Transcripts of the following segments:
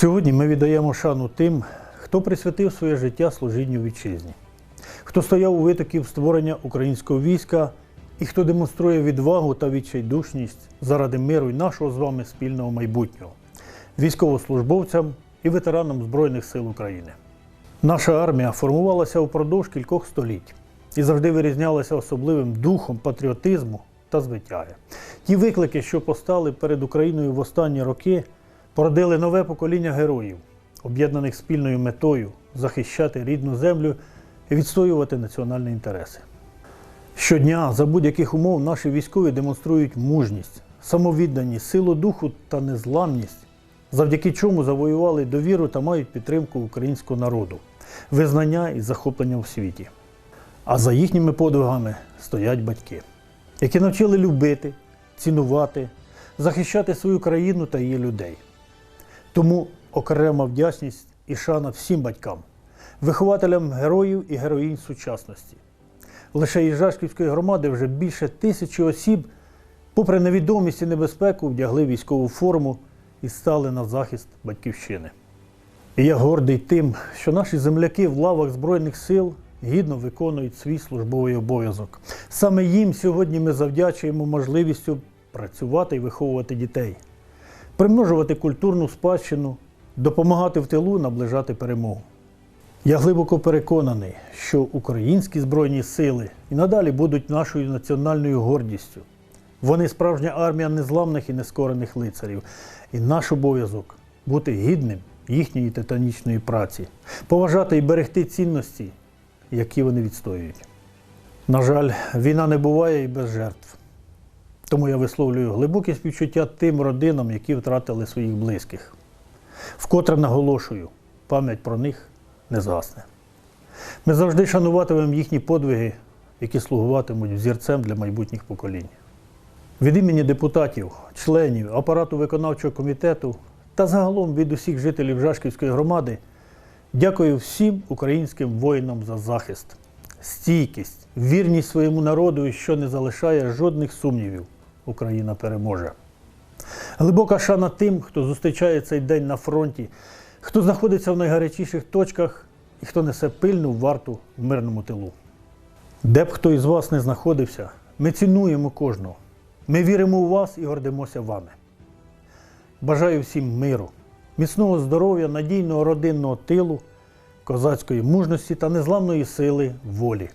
Сьогодні ми віддаємо шану тим, хто присвятив своє життя служінню вітчизні, хто стояв у витоків створення українського війська і хто демонструє відвагу та відчайдушність заради миру і нашого з вами спільного майбутнього, військовослужбовцям і ветеранам Збройних сил України. Наша армія формувалася упродовж кількох століть і завжди вирізнялася особливим духом патріотизму та звитяги. Ті виклики, що постали перед Україною в останні роки, породили нове покоління героїв, об'єднаних спільною метою захищати рідну землю і відстоювати національні інтереси. Щодня за будь-яких умов наші військові демонструють мужність, самовідданість, силу духу та незламність, завдяки чому завоювали довіру та мають підтримку українського народу, визнання і захоплення в світі. А за їхніми подвигами стоять батьки, які навчили любити, цінувати, захищати свою країну та її людей. Тому окрема вдячність і шана всім батькам, вихователям героїв і героїнь сучасності. Лише із Жашківської громади вже більше тисячі осіб, попри невідомість і небезпеку, вдягли військову форму і стали на захист батьківщини. І я гордий тим, що наші земляки в лавах Збройних сил гідно виконують свій службовий обов'язок. Саме їм сьогодні ми завдячуємо можливістю працювати і виховувати дітей, примножувати культурну спадщину, допомагати в тилу наближати перемогу. Я глибоко переконаний, що українські збройні сили і надалі будуть нашою національною гордістю. Вони справжня армія незламних і нескорених лицарів. І наш обов'язок бути гідним їхньої титанічної праці, поважати і берегти цінності, які вони відстоюють. На жаль, війна не буває і без жертв. Тому я висловлюю глибоке співчуття тим родинам, які втратили своїх близьких. Вкотре наголошую, пам'ять про них не згасне. Ми завжди шануватимемо їхні подвиги, які слугуватимуть взірцем для майбутніх поколінь. Від імені депутатів, членів, апарату виконавчого комітету та загалом від усіх жителів Жашківської громади дякую всім українським воїнам за захист, стійкість, вірність своєму народу, що не залишає жодних сумнівів. Україна переможе. Глибока шана тим, хто зустрічає цей день на фронті, хто знаходиться в найгарячіших точках і хто несе пильну варту в мирному тилу. Де б хто із вас не знаходився, ми цінуємо кожного. Ми віримо у вас і гордимося вами. Бажаю всім миру, міцного здоров'я, надійного родинного тилу, козацької мужності та незламної сили волі.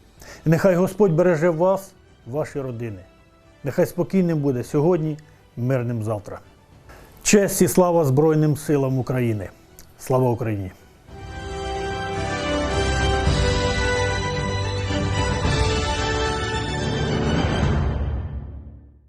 І нехай Господь береже вас, ваші родини. Нехай спокійним буде сьогодні мирним завтра. Честь і слава Збройним силам України. Слава Україні!